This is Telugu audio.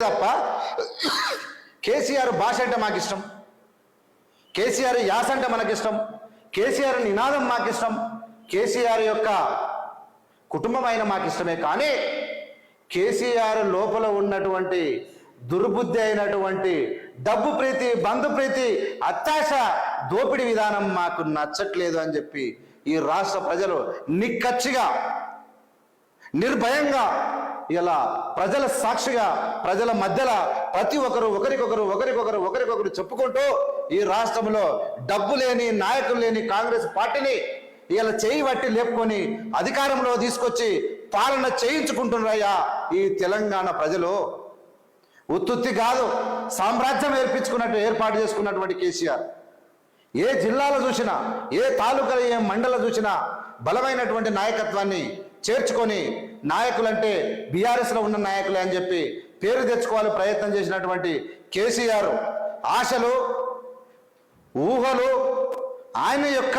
తప్ప కేసీఆర్ భాష అంటే మాకు ఇష్టం కేసీఆర్ యాస అంటే మనకిష్టం. కేసీఆర్ నినాదం మాకు ఇష్టం కేసీఆర్ యొక్క కుటుంబం అయిన మాకు ఇష్టమే కానీ కేసీఆర్ లోపల ఉన్నటువంటి దుర్బుద్ధి అయినటువంటి డబ్బు ప్రీతి బంధు ప్రీతి అత్యాశ దోపిడి విధానం మాకు నచ్చట్లేదు అని చెప్పి ఈ రాష్ట్ర ప్రజలు నిక్కచ్చిగా నిర్భయంగా ఇలా ప్రజల సాక్షిగా ప్రజల మధ్యలో ప్రతి ఒక్కరు ఒకరికొకరు ఒకరికొకరు ఒకరికొకరు చెప్పుకుంటూ ఈ రాష్ట్రంలో డబ్బు లేని నాయకులు లేని కాంగ్రెస్ పార్టీని ఇలా చేయి బట్టి లేపుకొని అధికారంలో తీసుకొచ్చి పాలన చేయించుకుంటున్నారయ్యా ఈ తెలంగాణ ప్రజలు. ఉత్తుత్తి కాదు సామ్రాజ్యం ఏర్పించుకున్నట్టు ఏర్పాటు చేసుకున్నటువంటి కేసీఆర్. ఏ జిల్లాలో చూసినా ఏ తాలూకాలో ఏ మండల చూసినా బలమైనటువంటి నాయకత్వాన్ని చేర్చుకొని నాయకులంటే బీఆర్ఎస్లో ఉన్న నాయకులే అని చెప్పి పేరు తెచ్చుకోవాలి ప్రయత్నం చేసినటువంటి కేసీఆర్. ఆశలు ఊహలు ఆయన యొక్క